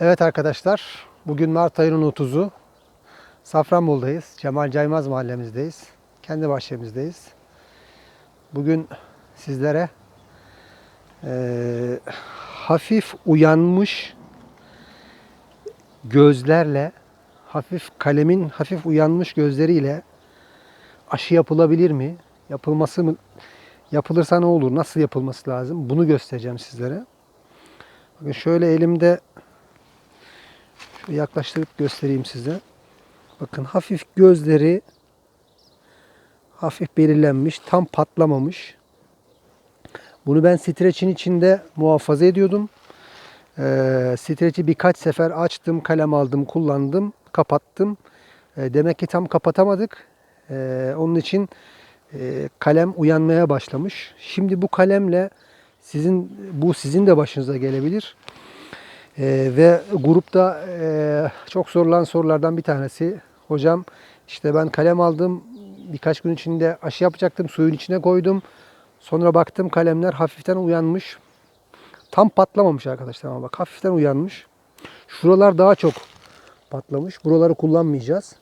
Evet arkadaşlar, bugün Mart ayının 30'u. Safranbolu'dayız. Cemal Caymaz mahallemizdeyiz. Kendi bahçemizdeyiz. Bugün sizlere eee, hafif uyanmış gözlerle, hafif kalemin hafif uyanmış gözleriyle aşı yapılabilir mi? Yapılması mı? Yapılırsa ne olur? Nasıl yapılması lazım? Bunu göstereceğim sizlere. Bakın şöyle elimde Şöyle yaklaştırıp göstereyim size. Bakın hafif gözleri hafif belirlenmiş, tam patlamamış. Bunu ben streçin içinde muhafaza ediyordum. Ee, streçi birkaç sefer açtım, kalem aldım, kullandım, kapattım. Ee, demek ki tam kapatamadık. Ee, onun için e, kalem uyanmaya başlamış. Şimdi bu kalemle sizin bu sizin de başınıza gelebilir. Ee, ve grupta e, çok sorulan sorulardan bir tanesi. Hocam işte ben kalem aldım. Birkaç gün içinde aşı yapacaktım. Suyun içine koydum. Sonra baktım kalemler hafiften uyanmış. Tam patlamamış arkadaşlar ama bak hafiften uyanmış. Şuralar daha çok patlamış. Buraları kullanmayacağız.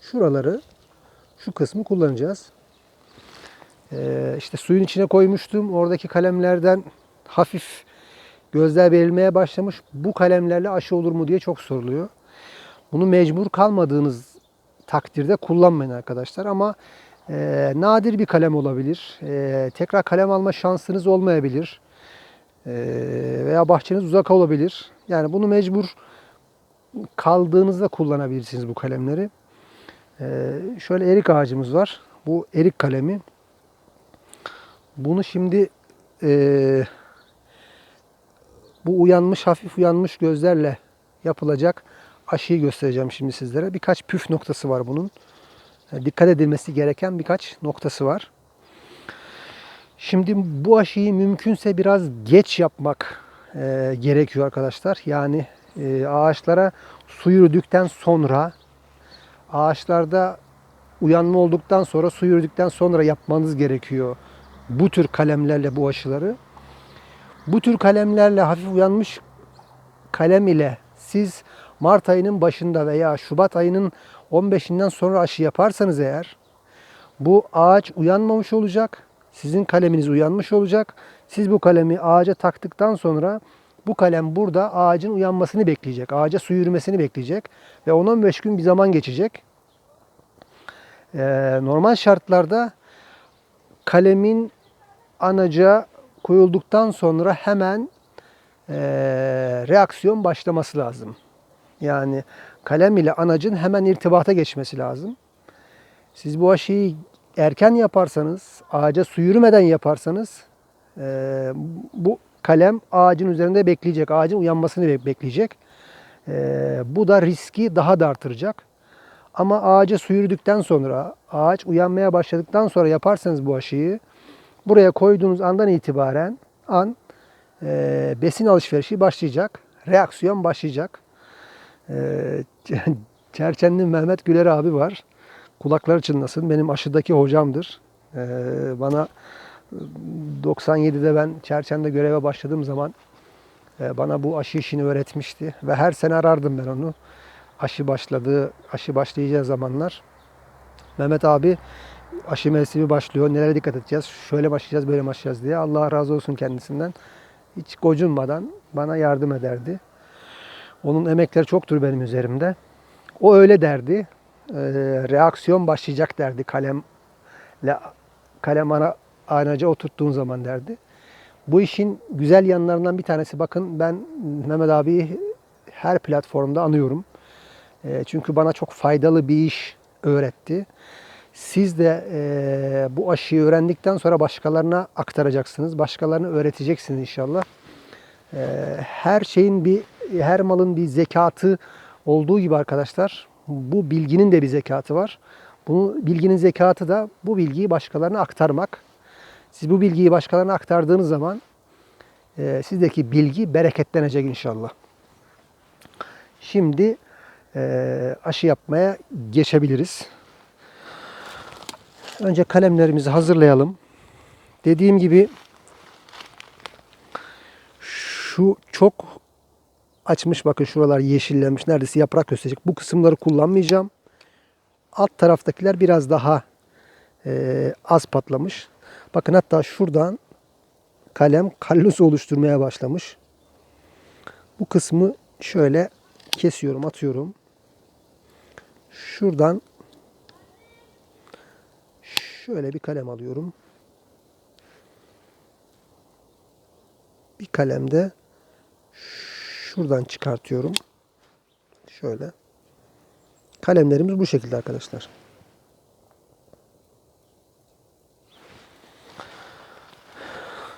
Şuraları şu kısmı kullanacağız. Ee, işte suyun içine koymuştum. Oradaki kalemlerden hafif gözler verilmeye başlamış. Bu kalemlerle aşı olur mu diye çok soruluyor. Bunu mecbur kalmadığınız takdirde kullanmayın arkadaşlar ama e, nadir bir kalem olabilir. E, tekrar kalem alma şansınız olmayabilir. E, veya bahçeniz uzak olabilir. Yani bunu mecbur kaldığınızda kullanabilirsiniz bu kalemleri. E, şöyle erik ağacımız var. Bu erik kalemi. Bunu şimdi e, bu uyanmış, hafif uyanmış gözlerle yapılacak aşıyı göstereceğim şimdi sizlere. Birkaç püf noktası var bunun. Dikkat edilmesi gereken birkaç noktası var. Şimdi bu aşıyı mümkünse biraz geç yapmak e, gerekiyor arkadaşlar. Yani e, ağaçlara su yürüdükten sonra ağaçlarda uyanma olduktan sonra su yürüdükten sonra yapmanız gerekiyor. Bu tür kalemlerle bu aşıları. Bu tür kalemlerle hafif uyanmış kalem ile siz Mart ayının başında veya Şubat ayının 15'inden sonra aşı yaparsanız eğer bu ağaç uyanmamış olacak. Sizin kaleminiz uyanmış olacak. Siz bu kalemi ağaca taktıktan sonra bu kalem burada ağacın uyanmasını bekleyecek. Ağaca su yürümesini bekleyecek. Ve 10-15 gün bir zaman geçecek. Ee, normal şartlarda kalemin anaca koyulduktan sonra hemen eee, reaksiyon başlaması lazım. Yani kalem ile anacın hemen irtibata geçmesi lazım. Siz bu aşıyı erken yaparsanız, ağaca su yürümeden yaparsanız eee, bu kalem ağacın üzerinde bekleyecek, ağacın uyanmasını be- bekleyecek. Eee, bu da riski daha da artıracak. Ama ağaca su yürüdükten sonra, ağaç uyanmaya başladıktan sonra yaparsanız bu aşıyı, buraya koyduğunuz andan itibaren an e, besin alışverişi başlayacak. Reaksiyon başlayacak. E, Çerçenli Mehmet Güler abi var. Kulakları çınlasın. Benim aşıdaki hocamdır. E, bana 97'de ben Çerçen'de göreve başladığım zaman e, bana bu aşı işini öğretmişti. Ve her sene arardım ben onu. Aşı başladığı, aşı başlayacağı zamanlar. Mehmet abi aşı mevsimi başlıyor. Nelere dikkat edeceğiz? Şöyle başlayacağız, böyle başlayacağız diye. Allah razı olsun kendisinden. Hiç gocunmadan bana yardım ederdi. Onun emekleri çoktur benim üzerimde. O öyle derdi. Ee, reaksiyon başlayacak derdi kalemle kalem ana anaca oturttuğun zaman derdi. Bu işin güzel yanlarından bir tanesi bakın ben Mehmet abiyi her platformda anıyorum. E, çünkü bana çok faydalı bir iş öğretti. Siz de e, bu aşıyı öğrendikten sonra başkalarına aktaracaksınız. Başkalarına öğreteceksiniz inşallah. E, her şeyin bir, her malın bir zekatı olduğu gibi arkadaşlar, bu bilginin de bir zekatı var. Bu bilginin zekatı da bu bilgiyi başkalarına aktarmak. Siz bu bilgiyi başkalarına aktardığınız zaman e, sizdeki bilgi bereketlenecek inşallah. Şimdi e, aşı yapmaya geçebiliriz. Önce kalemlerimizi hazırlayalım. Dediğim gibi şu çok açmış. Bakın şuralar yeşillenmiş. Neredeyse yaprak gösterecek. Bu kısımları kullanmayacağım. Alt taraftakiler biraz daha e, az patlamış. Bakın hatta şuradan kalem kallus oluşturmaya başlamış. Bu kısmı şöyle kesiyorum, atıyorum. Şuradan şöyle bir kalem alıyorum. Bir kalem de şuradan çıkartıyorum. Şöyle. Kalemlerimiz bu şekilde arkadaşlar.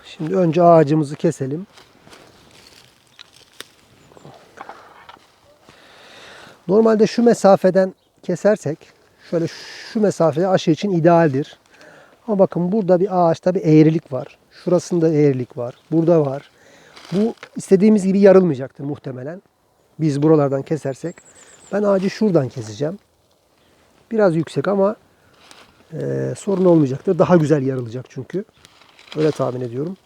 Şimdi önce ağacımızı keselim. Normalde şu mesafeden kesersek şöyle şu mesafede aşı için idealdir. Ama bakın burada bir ağaçta bir eğrilik var. Şurasında eğrilik var. Burada var. Bu istediğimiz gibi yarılmayacaktır muhtemelen. Biz buralardan kesersek. Ben ağacı şuradan keseceğim. Biraz yüksek ama e, sorun olmayacaktır. Daha güzel yarılacak çünkü. Öyle tahmin ediyorum.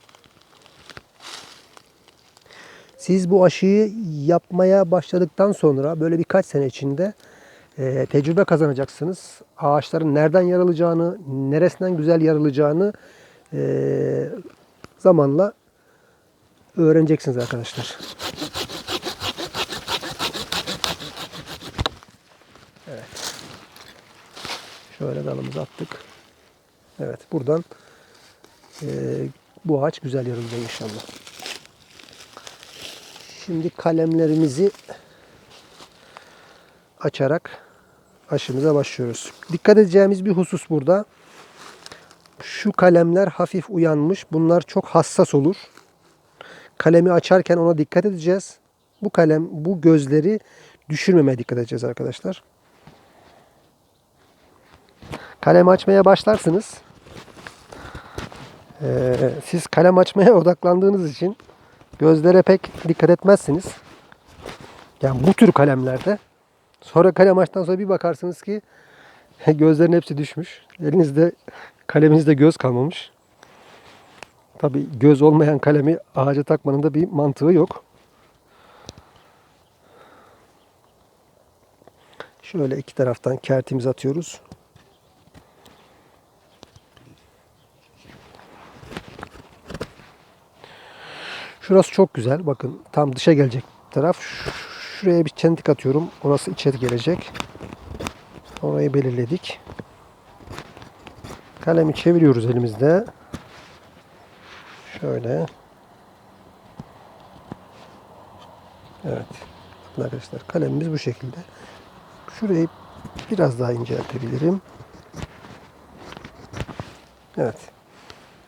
Siz bu aşıyı yapmaya başladıktan sonra böyle birkaç sene içinde e, tecrübe kazanacaksınız. Ağaçların nereden yarılacağını, neresinden güzel yarılacağını e, zamanla öğreneceksiniz arkadaşlar. Evet. Şöyle dalımızı attık. Evet buradan e, bu ağaç güzel yarılacak inşallah. Şimdi kalemlerimizi açarak aşımıza başlıyoruz. Dikkat edeceğimiz bir husus burada. Şu kalemler hafif uyanmış. Bunlar çok hassas olur. Kalemi açarken ona dikkat edeceğiz. Bu kalem, bu gözleri düşürmemeye dikkat edeceğiz arkadaşlar. Kalem açmaya başlarsınız. Ee, siz kalem açmaya odaklandığınız için gözlere pek dikkat etmezsiniz. Yani bu tür kalemlerde sonra kalem açtıktan sonra bir bakarsınız ki gözlerin hepsi düşmüş. Elinizde kaleminizde göz kalmamış. Tabi göz olmayan kalemi ağaca takmanın da bir mantığı yok. Şöyle iki taraftan kertimizi atıyoruz. Şurası çok güzel. Bakın tam dışa gelecek taraf. Şuraya bir çentik atıyorum. Orası içeri gelecek. Orayı belirledik. Kalemi çeviriyoruz elimizde. Şöyle. Evet. Bakın arkadaşlar kalemimiz bu şekilde. Şurayı biraz daha inceltebilirim. Evet.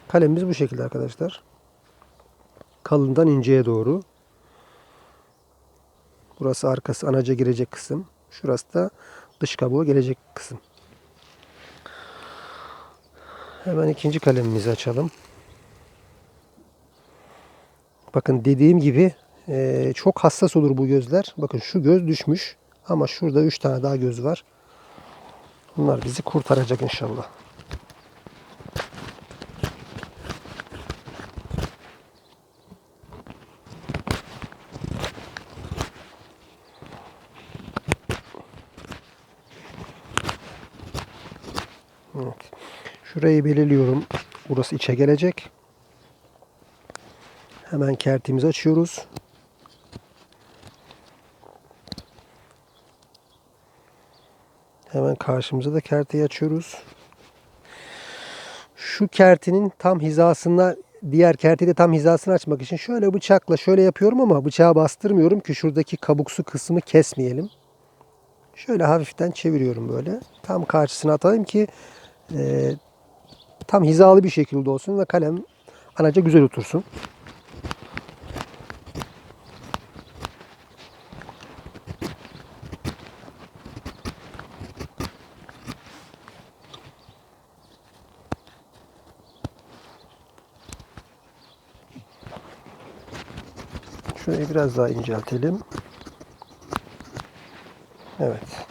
Kalemimiz bu şekilde arkadaşlar kalından inceye doğru. Burası arkası anaca girecek kısım. Şurası da dış kabuğu gelecek kısım. Hemen ikinci kalemimizi açalım. Bakın dediğim gibi eee, çok hassas olur bu gözler. Bakın şu göz düşmüş ama şurada üç tane daha göz var. Bunlar bizi kurtaracak inşallah. Evet. Şurayı belirliyorum. Burası içe gelecek. Hemen kertimizi açıyoruz. Hemen karşımıza da kerteyi açıyoruz. Şu kertinin tam hizasına diğer kerteyi de tam hizasını açmak için şöyle bıçakla şöyle yapıyorum ama bıçağı bastırmıyorum ki şuradaki kabuksu kısmı kesmeyelim. Şöyle hafiften çeviriyorum böyle. Tam karşısına atayım ki e, tam hizalı bir şekilde olsun ve kalem anaca güzel otursun. Şurayı biraz daha inceltelim. Evet.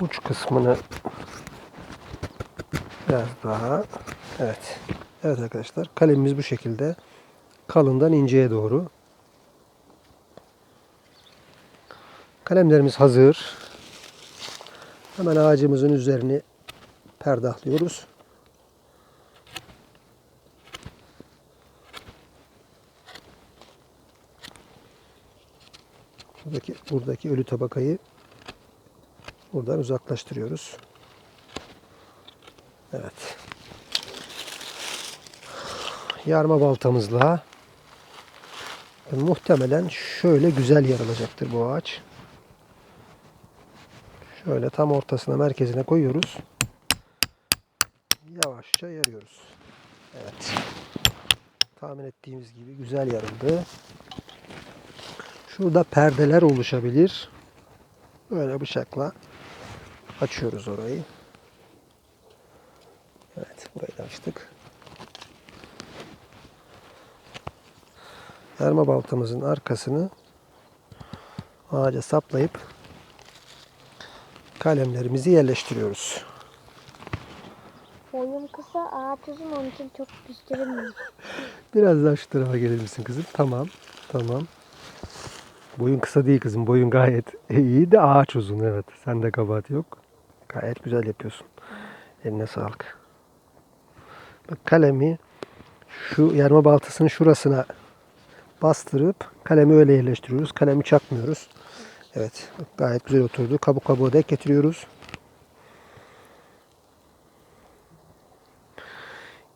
Uç kısmını biraz daha. Evet. Evet arkadaşlar kalemimiz bu şekilde kalından inceye doğru. Kalemlerimiz hazır. Hemen ağacımızın üzerini perdahlıyoruz. Buradaki, buradaki ölü tabakayı buradan uzaklaştırıyoruz. Evet. Yarma baltamızla e, muhtemelen şöyle güzel yarılacaktır bu ağaç. Şöyle tam ortasına merkezine koyuyoruz. Yavaşça yarıyoruz. Evet. Tahmin ettiğimiz gibi güzel yarıldı. Şurada perdeler oluşabilir. Böyle bıçakla açıyoruz orayı. Evet, burayı da açtık. Yarma baltamızın arkasını ağaca saplayıp kalemlerimizi yerleştiriyoruz. Boyum kısa, ağaç uzun onun için çok gösteremiyorum. Biraz daha şu tarafa gelir misin kızım? Tamam. Tamam. Boyun kısa değil kızım. Boyun gayet iyi de ağaç uzun. Evet. Sende kabahat yok. Gayet güzel yapıyorsun. Eline sağlık. Kalemi şu yarma baltasının şurasına bastırıp kalemi öyle yerleştiriyoruz. Kalemi çakmıyoruz. Evet. Gayet güzel oturdu. Kabuk kabuğu denk getiriyoruz.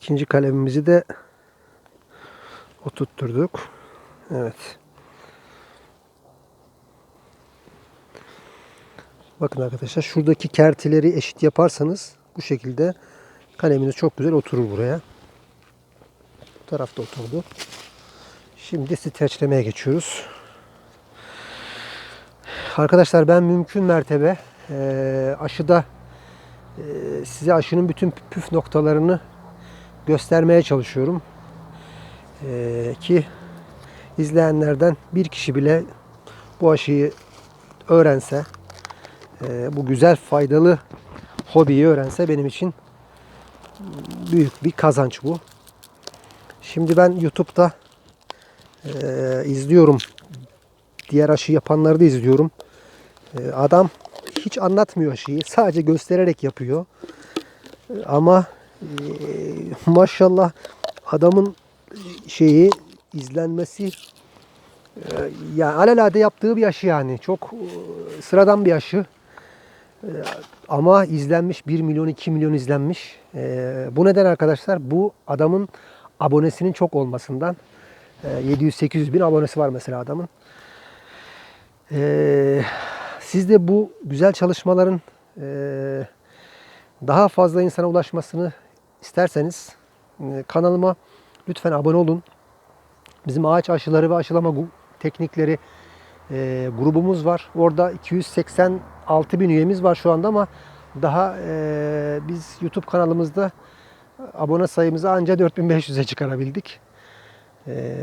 İkinci kalemimizi de oturtturduk. Evet. Bakın arkadaşlar şuradaki kertileri eşit yaparsanız bu şekilde kaleminiz çok güzel oturur buraya. Bu tarafta oturdu. Şimdi streçlemeye geçiyoruz. Arkadaşlar ben mümkün mertebe eee, aşıda eee, size aşının bütün püf noktalarını göstermeye çalışıyorum. Eee, ki izleyenlerden bir kişi bile bu aşıyı öğrense, eee, bu güzel faydalı hobiyi öğrense benim için büyük bir kazanç bu. Şimdi ben YouTube'da eee, izliyorum. Diğer aşı yapanları da izliyorum. Eee, adam hiç anlatmıyor aşıyı. Sadece göstererek yapıyor. Eee, Ama eee, maşallah adamın şeyi izlenmesi e, yani alelade yaptığı bir aşı yani. Çok e, sıradan bir aşı. Ee, ama izlenmiş 1 milyon 2 milyon izlenmiş. Ee, bu neden arkadaşlar? Bu adamın abonesinin çok olmasından. Ee, 700-800 bin abonesi var mesela adamın. E, siz de bu güzel çalışmaların e, daha fazla insana ulaşmasını isterseniz e, kanalıma lütfen abone olun. Bizim ağaç aşıları ve aşılama teknikleri e, grubumuz var. Orada 280 6000 üyemiz var şu anda ama daha e, biz YouTube kanalımızda abone sayımızı anca 4500'e çıkarabildik. E,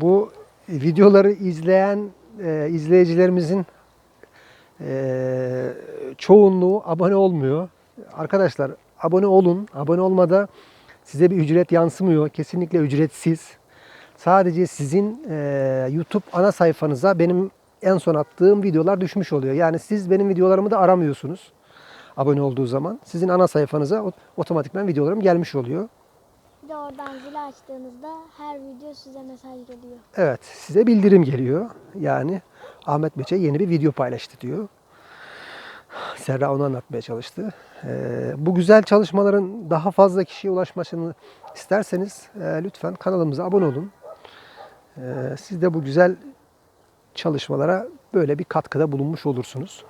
bu videoları izleyen e, izleyicilerimizin e, çoğunluğu abone olmuyor. Arkadaşlar abone olun. Abone olmada size bir ücret yansımıyor. Kesinlikle ücretsiz. Sadece sizin e, YouTube ana sayfanıza benim en son attığım videolar düşmüş oluyor. Yani siz benim videolarımı da aramıyorsunuz. Abone olduğu zaman sizin ana sayfanıza ot- otomatikman videolarım gelmiş oluyor. Bir de oradan zili açtığınızda her video size mesaj geliyor. Evet, size bildirim geliyor. Yani Ahmet Beçe yeni bir video paylaştı diyor. Serra onu anlatmaya çalıştı. Ee, bu güzel çalışmaların daha fazla kişiye ulaşmasını isterseniz e, lütfen kanalımıza abone olun. Ee, siz de bu güzel çalışmalara böyle bir katkıda bulunmuş olursunuz.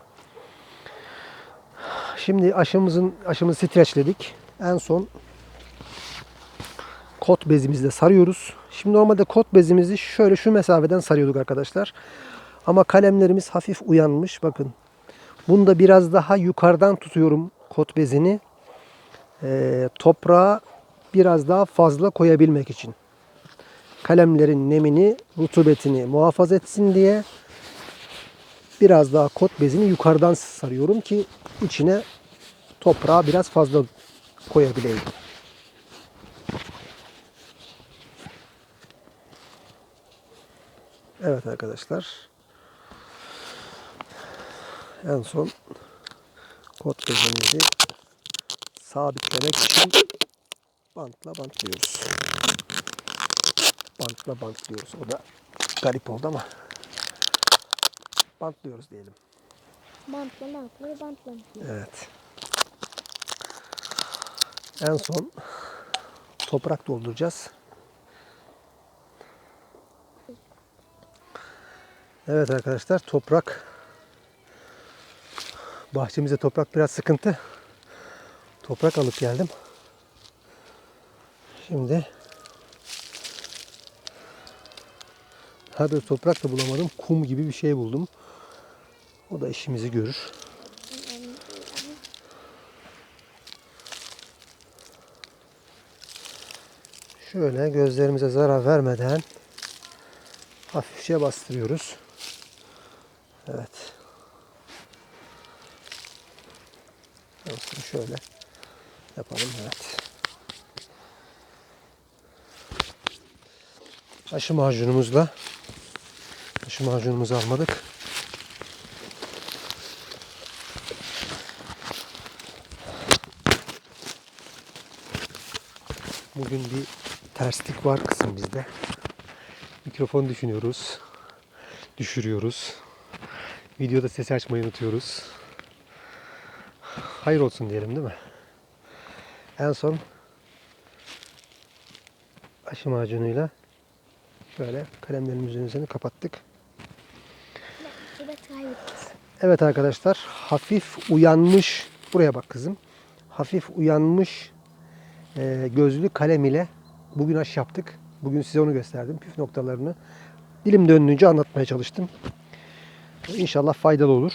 Şimdi aşımızın aşımızı streçledik. En son kot bezimizle sarıyoruz. Şimdi normalde kot bezimizi şöyle şu mesafeden sarıyorduk arkadaşlar. Ama kalemlerimiz hafif uyanmış. Bakın. Bunu da biraz daha yukarıdan tutuyorum kot bezini. Ee, toprağa biraz daha fazla koyabilmek için. Kalemlerin nemini, rutubetini muhafaza etsin diye biraz daha kot bezini yukarıdan sarıyorum ki içine toprağı biraz fazla koyabileyim. Evet arkadaşlar. En son kot bezemizi sabitlemek için bantla bantlıyoruz. Bantla bantlıyoruz. O da garip oldu ama bantlıyoruz diyelim. Bantla yapılır? Bantla. Evet. En son toprak dolduracağız. Evet arkadaşlar toprak bahçemizde toprak biraz sıkıntı. Toprak alıp geldim. Şimdi Hadi toprak da bulamadım. Kum gibi bir şey buldum. O da işimizi görür. Şöyle gözlerimize zarar vermeden hafifçe bastırıyoruz. Evet. Olsun şöyle yapalım. Evet. Aşı macunumuzla aşı macunumuzu almadık. Bugün bir terslik var kısım bizde. Mikrofon düşünüyoruz. Düşürüyoruz. Videoda ses açmayı unutuyoruz. Hayır olsun diyelim değil mi? En son aşı macunuyla şöyle kalemlerimizin üzerini kapattık. Evet arkadaşlar hafif uyanmış buraya bak kızım. Hafif uyanmış e, gözlü kalem ile bugün aşı yaptık. Bugün size onu gösterdim. Püf noktalarını dilim döndüğünce anlatmaya çalıştım. İnşallah faydalı olur.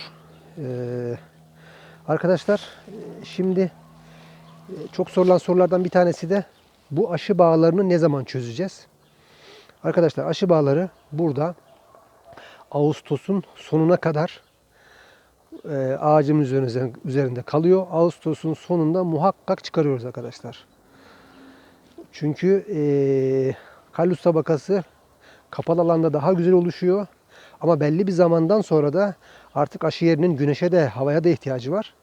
Ee, arkadaşlar e, şimdi e, çok sorulan sorulardan bir tanesi de bu aşı bağlarını ne zaman çözeceğiz? Arkadaşlar aşı bağları burada Ağustos'un sonuna kadar e, ağacımız üzerinde, kalıyor. Ağustos'un sonunda muhakkak çıkarıyoruz arkadaşlar. Çünkü e, kallus tabakası kapalı alanda daha güzel oluşuyor. Ama belli bir zamandan sonra da artık aşı yerinin güneşe de havaya da ihtiyacı var.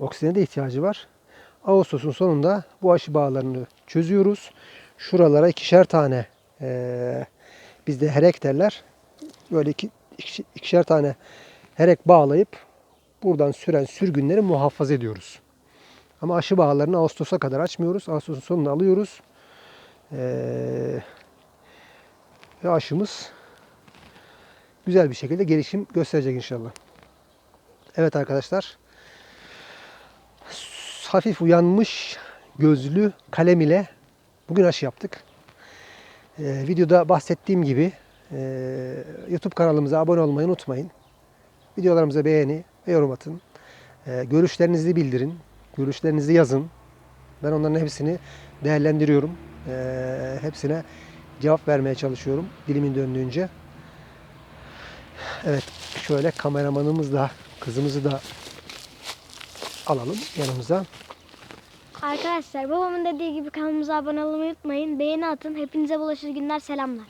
Oksijene de ihtiyacı var. Ağustos'un sonunda bu aşı bağlarını çözüyoruz. Şuralara ikişer tane e, bizde herek derler. Böyle iki- ikişer tane herek bağlayıp buradan süren sürgünleri muhafaza ediyoruz. Ama aşı bağlarını Ağustos'a kadar açmıyoruz. Ağustos'un sonunda alıyoruz. Ee, ve aşımız güzel bir şekilde gelişim gösterecek inşallah. Evet arkadaşlar. Hafif uyanmış gözlü kalem ile bugün aşı yaptık. Ee, videoda bahsettiğim gibi e, YouTube kanalımıza abone olmayı unutmayın. Videolarımıza beğeni ve yorum atın. Ee, görüşlerinizi bildirin. Görüşlerinizi yazın. Ben onların hepsini değerlendiriyorum. Ee, hepsine cevap vermeye çalışıyorum dilimin döndüğünce. Evet şöyle kameramanımız da kızımızı da alalım yanımıza. Arkadaşlar babamın dediği gibi kanalımıza abone olmayı unutmayın. Beğeni atın. Hepinize bulaşır günler selamlar.